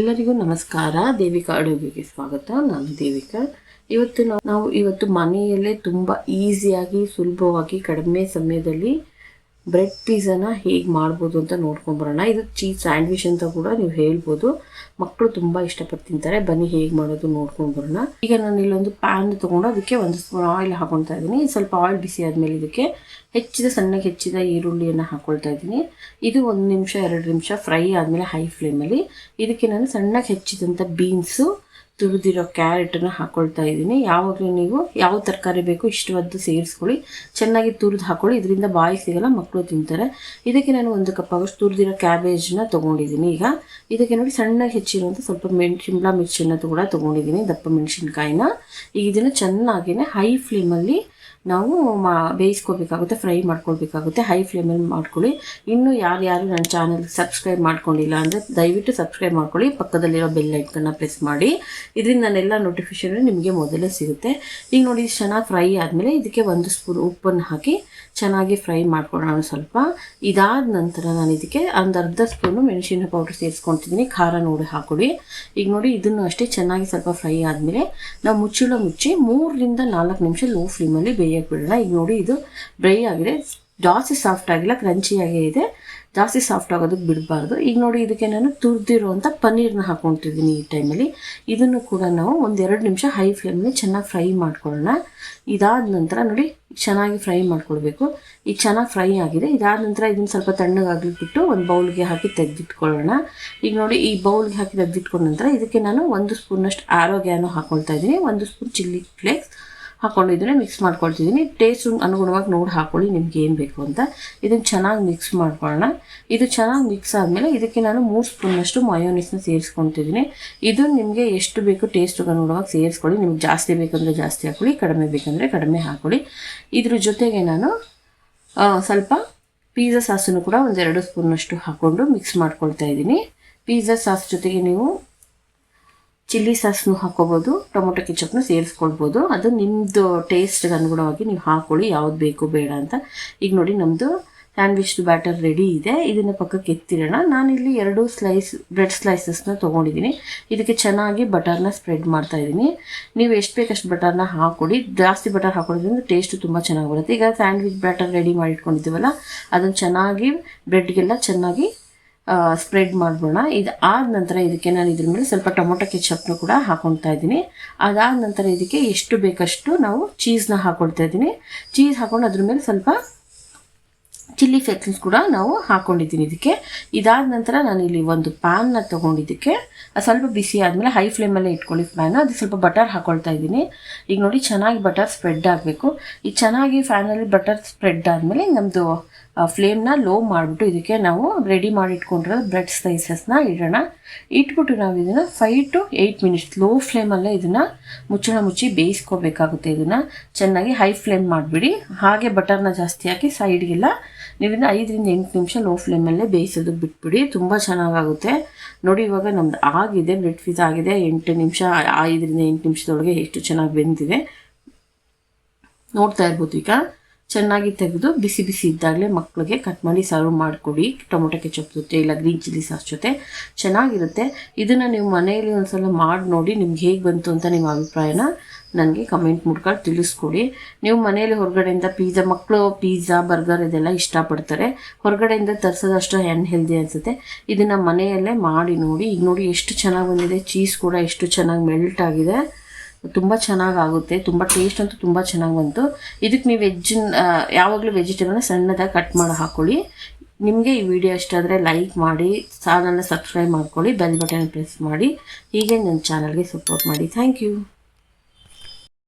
ಎಲ್ಲರಿಗೂ ನಮಸ್ಕಾರ. ದೇವಿಕಾ ಅಡುಗೆಗೆ ಸ್ವಾಗತ. ನಾನು ದೇವಿಕಾ. ಇವತ್ತು ನಾವು, ಇವತ್ತು ಮನೆಯಲ್ಲೇ ತುಂಬ ಈಸಿಯಾಗಿ ಸುಲಭವಾಗಿ, ಕಡಿಮೆ ಸಮಯದಲ್ಲಿ ಬ್ರೆಡ್ ಪಿಝಾನ ಹೇಗೆ ಮಾಡ್ಬೋದು ಅಂತ ನೋಡ್ಕೊಂಬರೋಣ ಇದು ಚೀಸ್ ಸ್ಯಾಂಡ್ವಿಚ್ ಅಂತ ಕೂಡ ನೀವು ಹೇಳ್ಬೋದು. ಮಕ್ಕಳು ತುಂಬ ಇಷ್ಟಪಟ್ಟು ತಿಂತಾರೆ. ಬನ್ನಿ ಹೇಗೆ ಮಾಡೋದು ನೋಡ್ಕೊಂಡು ಬರೋಣ. ಈಗ ನಾನು ಇಲ್ಲೊಂದು ಪ್ಯಾನ್ ತೊಗೊಂಡು ಅದಕ್ಕೆ ಒಂದು ಸ್ಪೂನ್ ಆಯಿಲ್ ಹಾಕೊಳ್ತಾ ಇದ್ದೀನಿ. ಸ್ವಲ್ಪ ಆಯಿಲ್ ಬಿಸಿ ಆದಮೇಲೆ ಇದಕ್ಕೆ ಹೆಚ್ಚಿದ, ಸಣ್ಣಗೆ ಹೆಚ್ಚಿದ ಈರುಳ್ಳಿಯನ್ನು ಹಾಕೊಳ್ತಾ ಇದ್ದೀನಿ. ಇದು ಒಂದು ನಿಮಿಷ, ಎರಡು ನಿಮಿಷ ಫ್ರೈ ಆದಮೇಲೆ ಹೈ ಫ್ಲೇಮಲ್ಲಿ ಇದಕ್ಕೆ ನಾನು ಸಣ್ಣಗೆ ಹೆಚ್ಚಿದಂಥ ಬೀನ್ಸು ತುರಿದಿರೋ ಕ್ಯಾರೆಟನ್ನು ಹಾಕೊಳ್ತಾ ಇದ್ದೀನಿ. ಯಾವಾಗಲೂ ನೀವು ಯಾವ ತರಕಾರಿ ಬೇಕು ಇಷ್ಟವಾದ್ದು ಸೇರಿಸ್ಕೊಳ್ಳಿ. ಚೆನ್ನಾಗಿ ತುರಿದು ಹಾಕೊಳ್ಳಿ. ಇದರಿಂದ ಬಾಯಿ ಸಿಗಲ್ಲ ಮಕ್ಕಳು ತಿಂತಾರೆ. ಇದಕ್ಕೆ ನಾನು ಒಂದು ಕಪ್ ಆಗೋಷ್ಟು ತುರಿದಿರೋ ಕ್ಯಾಬೇಜ್ನ ತೊಗೊಂಡಿದ್ದೀನಿ. ಈಗ ಇದಕ್ಕೆ ನೋಡಿ ಸಣ್ಣಗೆ ಹೆಚ್ಚಿರುವಂಥ ಸ್ವಲ್ಪ ಮೆಣ್, ಶಿಮ್ಲಾ ಮಿರ್ಚಿನ ಕೂಡ ತೊಗೊಂಡಿದ್ದೀನಿ. ದಪ್ಪ ಮೆಣಸಿನ್ಕಾಯಿನ. ಈಗ ಇದನ್ನು ಚೆನ್ನಾಗಿನೇ ಹೈ ಫ್ಲೇಮಲ್ಲಿ ನಾವು ಮಾ ಬೇಯಿಸ್ಕೋಬೇಕಾಗುತ್ತೆ ಫ್ರೈ ಮಾಡ್ಕೊಳ್ಬೇಕಾಗುತ್ತೆ ಹೈ ಫ್ಲೇಮಲ್ಲಿ ಮಾಡ್ಕೊಳ್ಳಿ. ಇನ್ನೂ ಯಾರ್ಯಾರು ನನ್ನ ಚಾನಲ್ ಸಬ್ಸ್ಕ್ರೈಬ್ ಮಾಡ್ಕೊಂಡಿಲ್ಲ ಅಂದರೆ ದಯವಿಟ್ಟು ಸಬ್ಸ್ಕ್ರೈಬ್ ಮಾಡ್ಕೊಳ್ಳಿ. ಪಕ್ಕದಲ್ಲಿರೋ ಬೆಲ್ ಐಕನ್ನ ಪ್ರೆಸ್ ಮಾಡಿ. ಇದರಿಂದ ನಾನೆಲ್ಲ ನೋಟಿಫಿಕೇಶನ್ ನಿಮಗೆ ಮೊದಲೇ ಸಿಗುತ್ತೆ. ಈಗ ನೋಡಿ ಚೆನ್ನಾಗಿ ಫ್ರೈ ಆದಮೇಲೆ ಇದಕ್ಕೆ ಒಂದು ಸ್ಪೂನ್ ಉಪ್ಪನ್ನು ಹಾಕಿ ಚೆನ್ನಾಗಿ ಫ್ರೈ ಮಾಡ್ಕೊಳ್ಳೋಣ ಸ್ವಲ್ಪ. ಇದಾದ ನಂತರ ನಾನು ಇದಕ್ಕೆ ಒಂದು ಅರ್ಧ ಸ್ಪೂನು ಮೆಣಸಿನ ಪೌಡ್ರ್ ಸೇರಿಸ್ಕೊತಿದ್ದೀನಿ ಖಾರ ನೋಡಿ ಹಾಕೊಳ್ಳಿ. ಈಗ ನೋಡಿ, ಇದನ್ನು ಅಷ್ಟೇ ಚೆನ್ನಾಗಿ ಸ್ವಲ್ಪ ಫ್ರೈ ಆದಮೇಲೆ ನಾವು ಮುಚ್ಚಳ ಮುಚ್ಚಿ ಮೂರರಿಂದ ನಾಲ್ಕು ನಿಮಿಷ ಲೋ ಫ್ಲೇಮಲ್ಲಿ ಬೇಯಕ್ಕೆ ಬಿಡೋಣ ಈಗ ನೋಡಿ, ಇದು ಡ್ರೈ ಆಗಿದೆ ಜಾಸ್ತಿ ಸಾಫ್ಟ್ ಆಗಿಲ್ಲ ಕ್ರಂಚಿಯಾಗೇ ಇದೆ. ಜಾಸ್ತಿ ಸಾಫ್ಟ್ ಆಗೋದಕ್ಕೆ ಬಿಡಬಾರ್ದು. ಈಗ ನೋಡಿ, ಇದಕ್ಕೆ ನಾನು ತುರಿದಿರುವಂಥ ಪನ್ನೀರ್ನ ಹಾಕೊಂಡಿದ್ದೀನಿ ಈ ಟೈಮಲ್ಲಿ ಇದನ್ನು ಕೂಡ ನಾವು ಒಂದೆರಡು ನಿಮಿಷ ಹೈ ಫ್ಲೇಮಲ್ಲಿ ಚೆನ್ನಾಗಿ ಫ್ರೈ ಮಾಡ್ಕೊಳ್ಳೋಣ. ಇದಾದ ನಂತರ ನೋಡಿ, ಚೆನ್ನಾಗಿ ಫ್ರೈ ಮಾಡ್ಕೊಳ್ಬೇಕು. ಈಗ ಚೆನ್ನಾಗಿ ಫ್ರೈ ಆಗಿದೆ. ಇದಾದ ನಂತರ ಇದನ್ನು ಸ್ವಲ್ಪ ತಣ್ಣಗಾಗ್ಲಿಬಿಟ್ಟು ಒಂದು ಬೌಲ್ಗೆ ಹಾಕಿ ತೆಗೆದಿಟ್ಕೊಳ್ಳೋಣ. ಈಗ ನೋಡಿ, ಈ ಬೌಲ್ಗೆ ಹಾಕಿ ತೆಗೆದಿಟ್ಕೊಂಡ ನಂತರ ಇದಕ್ಕೆ ನಾನು ಒಂದು ಸ್ಪೂನಷ್ಟು ಆರೋಗ್ಯನೂ ಹಾಕ್ಕೊಳ್ತಾ ಇದ್ದೀನಿ. ಒಂದು ಸ್ಪೂನ್ ಚಿಲ್ಲಿ ಫ್ಲೇಕ್ಸ್ ಹಾಕ್ಕೊಂಡಿದ್ದೀನಿ ಮಿಕ್ಸ್ ಮಾಡ್ಕೊಳ್ತಿದ್ದೀನಿ. ಟೇಸ್ಟ್ ಅನುಗುಣವಾಗಿ ನೋಡಿ ಹಾಕೊಳ್ಳಿ, ನಿಮ್ಗೆ ಏನು ಬೇಕು ಅಂತ. ಇದನ್ನು ಚೆನ್ನಾಗಿ ಮಿಕ್ಸ್ ಮಾಡ್ಕೊಳ್ಳೋಣ. ಇದು ಚೆನ್ನಾಗಿ ಮಿಕ್ಸ್ ಆದಮೇಲೆ ಇದಕ್ಕೆ ನಾನು ಮೂರು ಸ್ಪೂನಷ್ಟು ಮಯೋನಿಸ್ನ ಸೇರಿಸ್ಕೊತಿದ್ದೀನಿ ಇದು ನಿಮಗೆ ಎಷ್ಟು ಬೇಕು ಟೇಸ್ಟಿಗೆ ಅನುಗುಣವಾಗಿ ಸೇರಿಸ್ಕೊಳ್ಳಿ. ನಿಮ್ಗೆ ಜಾಸ್ತಿ ಬೇಕಂದರೆ ಜಾಸ್ತಿ ಹಾಕೊಳ್ಳಿ, ಕಡಿಮೆ ಬೇಕಂದರೆ ಕಡಿಮೆ ಹಾಕೊಳ್ಳಿ. ಇದ್ರ ಜೊತೆಗೆ ನಾನು ಸ್ವಲ್ಪ ಪಿಜ್ಜಾ ಸಾಸನ್ನು ಕೂಡ ಒಂದೆರಡು ಸ್ಪೂನಷ್ಟು ಹಾಕ್ಕೊಂಡು ಮಿಕ್ಸ್ ಮಾಡ್ಕೊಳ್ತಾ ಇದ್ದೀನಿ. ಪಿಜ್ಜಾ ಸಾಸ್ ಜೊತೆಗೆ ನೀವು ಚಿಲ್ಲಿ ಸಾಸ್ನು ಹಾಕೋಬೋದು, ಟೊಮೊಟೊ ಕೆಚಪ್ನು ಸೇರಿಸ್ಕೊಳ್ಬೋದು. ಅದು ನಿಮ್ಮದು ಟೇಸ್ಟ್ಗೆ ಅನುಗುಣವಾಗಿ ನೀವು ಹಾಕೊಳ್ಳಿ, ಯಾವ್ದು ಬೇಕು ಬೇಡ ಅಂತ. ಈಗ ನೋಡಿ ನಮ್ಮದು ಸ್ಯಾಂಡ್ವಿಚ್ ಬ್ಯಾಟರ್ ರೆಡಿ ಇದೆ. ಇದನ್ನು ಪಕ್ಕಕ್ಕೆ ಎತ್ತಿರೋಣ. ನಾನಿಲ್ಲಿ ಎರಡು ಸ್ಲೈಸ್, ಬ್ರೆಡ್ ಸ್ಲೈಸಸ್ನ ತೊಗೊಂಡಿದ್ದೀನಿ. ಇದಕ್ಕೆ ಚೆನ್ನಾಗಿ ಬಟರ್ನ ಸ್ಪ್ರೆಡ್ ಮಾಡ್ತಾ ಇದ್ದೀನಿ. ನೀವು ಎಷ್ಟು ಬೇಕಷ್ಟು ಬಟರ್ನ ಹಾಕೊಡಿ ಜಾಸ್ತಿ ಬಟರ್ ಹಾಕೊಳ್ಳೋದ್ರಿಂದ ಟೇಸ್ಟ್ ತುಂಬ ಚೆನ್ನಾಗಿ ಬರುತ್ತೆ. ಈಗ ಸ್ಯಾಂಡ್ವಿಚ್ ಬ್ಯಾಟರ್ ರೆಡಿ ಮಾಡಿ ಇಟ್ಕೊಂಡಿದ್ದೀವಲ್ಲ ಅದನ್ನು ಚೆನ್ನಾಗಿ, ಬ್ರೆಡ್ಗೆಲ್ಲ ಚೆನ್ನಾಗಿ ಸ್ಪ್ರೆಡ್ ಮಾಡ್ಬೋಣ. ಇದು ಆದ ನಂತರ ಇದಕ್ಕೆ ನಾನು ಇದ್ರ ಮೇಲೆ ಸ್ವಲ್ಪ ಟೊಮೊಟೊ ಕೆಚಪ್ನ ಕೂಡ ಹಾಕೊಳ್ತಾ ಇದ್ದೀನಿ. ಅದಾದ ನಂತರ ಇದಕ್ಕೆ ಎಷ್ಟು ಬೇಕಷ್ಟು ನಾವು ಚೀಸ್ನ ಹಾಕೊಳ್ತಾ ಇದ್ದೀನಿ. ಚೀಸ್ ಹಾಕೊಂಡು ಅದ್ರ ಮೇಲೆ ಸ್ವಲ್ಪ ಚಿಲ್ಲಿ ಫ್ಲೇಕ್ಸ್ ಕೂಡ ನಾವು ಹಾಕ್ಕೊಂಡಿದ್ದೀನಿ ಇದಕ್ಕೆ. ಇದಾದ ನಂತರ ನಾನು ಇಲ್ಲಿ ಒಂದು ಪ್ಯಾನ್ನ ತೊಗೊಂಡಿದ್ದಕ್ಕೆ ಸ್ವಲ್ಪ ಬಿಸಿ ಆದಮೇಲೆ ಹೈ ಫ್ಲೇಮಲ್ಲೇ ಇಟ್ಕೊಳ್ಳಿ ಪ್ಯಾನ್ ಅದು ಸ್ವಲ್ಪ ಬಟರ್ ಹಾಕೊಳ್ತಾ ಇದ್ದೀನಿ. ಈಗ ನೋಡಿ ಚೆನ್ನಾಗಿ ಬಟರ್ ಸ್ಪ್ರೆಡ್ ಆಗಬೇಕು. ಈಗ ಚೆನ್ನಾಗಿ ಫ್ಯಾನಲ್ಲಿ ಬಟರ್ ಸ್ಪ್ರೆಡ್ ಆದಮೇಲೆ ನಮ್ಮದು ಫ್ಲೇಮ್ನ ಲೋ ಮಾಡಿಬಿಟ್ಟು ಇದಕ್ಕೆ ನಾವು ರೆಡಿ ಮಾಡಿ ಇಟ್ಕೊಂಡಿರೋ ಬ್ರೆಡ್ ಸ್ಲೈಸಸ್ನ ಇಡೋಣ. ಇಟ್ಬಿಟ್ಟು ನಾವು ಇದನ್ನು five to eight minutes low ಫ್ಲೇಮಲ್ಲೇ ಇದನ್ನು ಮುಚ್ಚಳ ಮುಚ್ಚಿ ಬೇಯಿಸ್ಕೋಬೇಕಾಗುತ್ತೆ ಇದನ್ನು. ಚೆನ್ನಾಗಿ ಹೈ ಫ್ಲೇಮ್ ಮಾಡಿಬಿಡಿ. ಹಾಗೆ ಬಟರ್ನ ಜಾಸ್ತಿ ಹಾಕಿ ಸೈಡ್ಗೆಲ್ಲ ನೀವಿಂದ ಐದರಿಂದ ಎಂಟು ನಿಮಿಷ ಲೋ ಫ್ಲೇಮಲ್ಲೇ ಬೇಯಿಸೋದಕ್ಕೆ ಬಿಟ್ಬಿಡಿ. ತುಂಬ ಚೆನ್ನಾಗಾಗುತ್ತೆ. ನೋಡಿ ಇವಾಗ ನಮ್ದು ಆಗಿದೆ ಬ್ರೆಡ್ ಫೀಸ್ ಆಗಿದೆ. ಎಂಟು ನಿಮಿಷ, ಐದರಿಂದ ಎಂಟು ನಿಮಿಷದೊಳಗೆ ಎಷ್ಟು ಚೆನ್ನಾಗಿ ಬೆಂದಿದೆ. ನೋಡ್ತಾ ಇರ್ಬೋದು ಈಗ. ಚೆನ್ನಾಗಿ ತೆಗೆದು ಬಿಸಿ ಬಿಸಿ ಇದ್ದಾಗಲೇ ಮಕ್ಕಳಿಗೆ ಕಟ್ ಮಾಡಿ ಸರ್ವ್ ಮಾಡಿಕೊಡಿ. ಟೊಮೊಟೊ ಕೆಚಪ್ ಜೊತೆ ಇಲ್ಲ ಗ್ರೀನ್ ಚಿಲ್ಲಿ ಸಾಸ್ ಜೊತೆ ಚೆನ್ನಾಗಿರುತ್ತೆ. ಇದನ್ನು ನೀವು ಮನೆಯಲ್ಲಿ ಒಂದ್ಸಲ ಮಾಡಿ ನೋಡಿ ನಿಮ್ಗೆ ಹೇಗೆ ಬಂತು ಅಂತ ನಿಮ್ಮ ಅಭಿಪ್ರಾಯನ ನನಗೆ ಕಮೆಂಟ್ ಮೂಲಕ ತಿಳಿಸ್ಕೊಡಿ. ನೀವು ಮನೆಯಲ್ಲಿ ಹೊರಗಡೆಯಿಂದ ಪಿಜ್ಜಾ ಮಕ್ಕಳು ಪಿಜ್ಜಾ ಬರ್ಗರ್ ಇದೆಲ್ಲ ಇಷ್ಟಪಡ್ತಾರೆ. ಹೊರಗಡೆಯಿಂದ ತರಿಸೋದಷ್ಟು ಹೆಲ್ದಿ ಅನಿಸುತ್ತೆ. ಇದನ್ನು ಮನೆಯಲ್ಲೇ ಮಾಡಿ ನೋಡಿ. ಈಗ ನೋಡಿ ಎಷ್ಟು ಚೆನ್ನಾಗಿ ಬಂದಿದೆ. ಚೀಸ್ ಕೂಡ ಎಷ್ಟು ಚೆನ್ನಾಗಿ ಮೆಲ್ಟ್ ಆಗಿದೆ. ತುಂಬ ಚೆನ್ನಾಗಾಗುತ್ತೆ, ತುಂಬ ಟೇಸ್ಟ್ ಅಂತೂ ತುಂಬ ಚೆನ್ನಾಗಿ ಬಂತು. ಇದಕ್ಕೆ ನೀವು ವೆಜ್ಜನ್ನ ಯಾವಾಗಲೂ ವೆಜಿಟೇಬಲ್ನ ಸಣ್ಣದಾಗಿ ಕಟ್ ಮಾಡಿ ಹಾಕ್ಕೊಳ್ಳಿ ನಿಮಗೆ ಈ ವಿಡಿಯೋ ಇಷ್ಟ ಆದರೆ ಲೈಕ್ ಮಾಡಿ ಚಾನಲ್ನ ಸಬ್ಸ್ಕ್ರೈಬ್ ಮಾಡ್ಕೊಳ್ಳಿ ಬೆಲ್ ಬಟನ್ ಪ್ರೆಸ್ ಮಾಡಿ. ಹೀಗೆ ನನ್ನ ಚಾನಲ್ಗೆ ಸಪೋರ್ಟ್ ಮಾಡಿ. Thank you